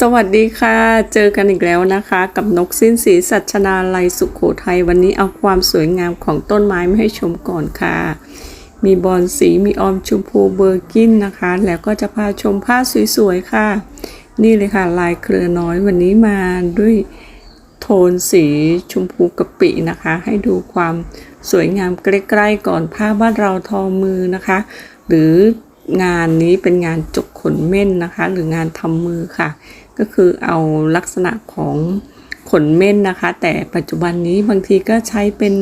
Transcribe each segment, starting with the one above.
สวัสดีค่ะ เจอกันอีกแล้วนะคะ กับนกสิ้นสีสัชนาลัยสุขโขทัยวันนี้เอาความสวยงามของต้นไม้มาให้ชมก่อนค่ะ มีบอลสีมีออมชมพูเบอร์กินนะคะ แล้วก็จะพาชมผ้าสวยๆค่ะ นี่เลยค่ะ ลายเครือน้อยวันนี้มาด้วยโทนสีชมพูกะปินะคะ ให้ดูความสวยงามใกล้ๆก่อนผ้าบ้านเราทอมือนะคะ หรืองานนี้เป็นงานจก นเม่นนะคะ หรืองานทำมือค่ะ ก็คือเอาลักษณะของขนเม่นนะคะ แต่ปัจจุบันนี้บางทีก็ใช้เป็น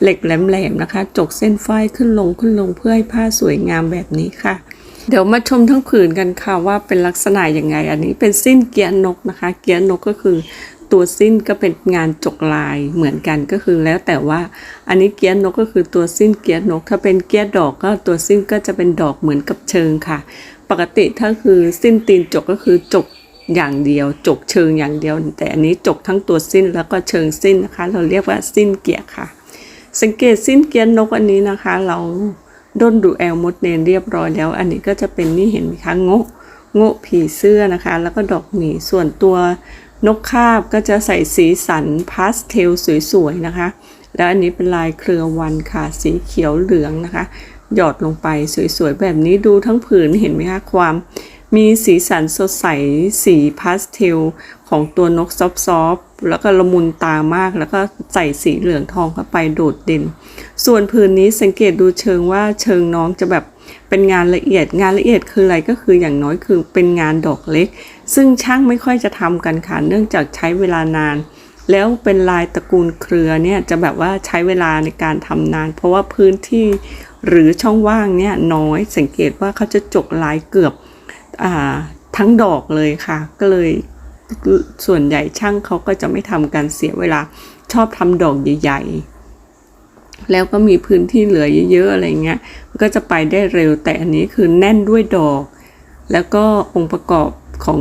เหล็กแหลมๆนะคะ จกเส้นฝ้ายขึ้นลงขึ้นลงเพื่อให้ผ้าสวยงามแบบนี้ค่ะ เดี๋ยวมาชมทั้งผืนกันค่ะว่าเป็นลักษณะยังไง อันนี้เป็นสิ้นเกียร์นกนะคะ เกียร์นกก็คือตัวสิ้นก็เป็นงานจกลายเหมือนกันก็คือแล้วแต่ว่าอันนี้เกียร์นกก็คือตัวสิ้นเกียร์นก ถ้าเป็นเกียร์ดอกก็ตัวสิ้นก็จะเป็นดอกเหมือนกับเชิงค่ะ ปกติถ้าคือสิ้นตีนจกก็คือจกอย่างเดียวจกเชิงอย่างเดียว แต่อันนี้จกทั้งตัวสิ้นแล้วก็เชิงสิ้นนะคะ เราเรียกว่าสิ้นเกียร์ค่ะ สังเกตสิ้นเกียร์นกอันนี้นะคะ เราด้นดูแอลมดเนนเรียบร้อยแล้ว อันนี้ก็จะเป็นนี่เห็นไหมคะงะงะผีเสื้อนะคะ แล้วก็ดอกหมีส่วนตัวนกคาบก็จะใส่สีสันพาสเทลสวยๆนะคะ แล้วอันนี้เป็นลายเครือวันค่ะสีเขียวเหลืองนะคะ หยอดลงไปสวยๆ แบบนี้ดูทั้งผืนเห็นไหมคะความ มีสีสันสดใสสีพาสเทลของตัวนกซอฟๆแล้วก็ละมุนตามากแล้วก็ใส่สีเหลืองทองเข้าไปโดดเด่น ส่วนผืนนี้สังเกตดูเชิงว่าเชิงน้องจะแบบเป็นงานละเอียดงานละเอียดคืออะไรก็คืออย่างน้อยคือเป็นงานดอกเล็ก ซึ่งช่างไม่ค่อยจะทำกันค่ะเนื่องจากใช้เวลานาน แล้วเป็นลายตระกูลเครือเนี่ยจะแบบว่าใช้เวลาในการทำนาน เพราะว่าพื้นที่หรือช่องว่างเนี่ยน้อยสังเกตว่าเขาจะจกลายเกือบอทั้งดอกเลยค่ะ ก็เลยส่วนใหญ่ช่างเขาก็จะไม่ทำการเสียเวลาชอบทำดอกใหญ่ๆ แล้วก็มีพื้นที่เหลือเยอะๆอะไรเงี้ยมันก็จะไปได้เร็วแต่อันนี้คือแน่นด้วยดอก แล้วก็องค์ประกอบของ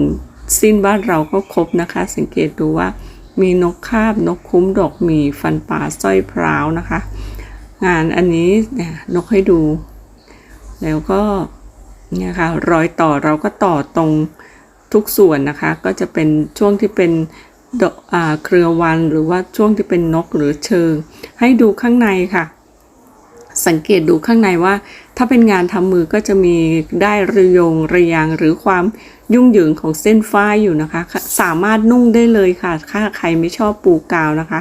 สิ้นบ้านเราก็ครบนะคะ สังเกตดูว่า มีนกคาบนกคุ้มดอกหมีฟันป่าสร้อยพร้าวนะคะ งานอันนี้เนี่ยนกให้ดู แล้วก็เนี่ยค่ะรอยต่อเราก็ต่อตรงทุกส่วนนะคะ ก็จะเป็นช่วงที่เป็นดอกอ่าเครือวันหรือว่าช่วงที่เป็นนกหรือเชิง ให้ดูข้างในค่ะ สังเกตดูข้างในว่า ถ้าเป็นงานทำมือก็จะมีได้ระยงระยางหรือความยุ่งเหยิงของเส้นฝ้ายอยู่นะคะ สามารถนุ่งได้เลยค่ะถ้าใครไม่ชอบปูกาวนะคะ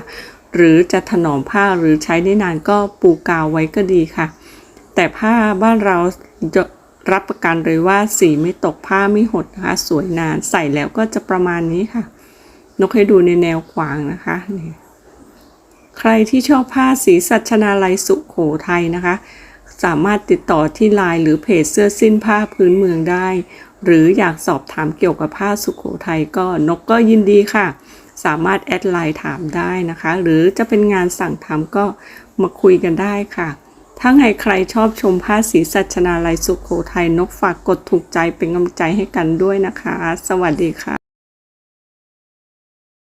หรือจะถนอมผ้าหรือใช้ได้นานก็ปูกาวไว้ก็ดีค่ะ แต่ผ้าบ้านเราจะรับประกันเลยว่าสีไม่ตกผ้าไม่หดนะคะสวยนานใส่แล้วก็จะประมาณนี้ค่ะ นกให้ดูในแนวขวางนะคะนี่ใครที่ชอบผ้าสีสัชนาลัยสุขโขทัยนะคะ สามารถติดต่อที่ไลน์หรือเพจเสื้อสิ้นผ้าพื้นเมืองได้ หรืออยากสอบถามเกี่ยวกับผ้าสุขโขทัยก็นกก็ยินดีค่ะ สามารถแอดไลน์ถามได้นะคะ หรือจะเป็นงานสั่งทำก็มาคุยกันได้ค่ะ ถ้าไงใครชอบชมผ้าสีสัชนาลัยสุขโขทัยนกฝากกดถูกใจเป็นกำลังใจให้กันด้วยนะคะ สวัสดีค่ะ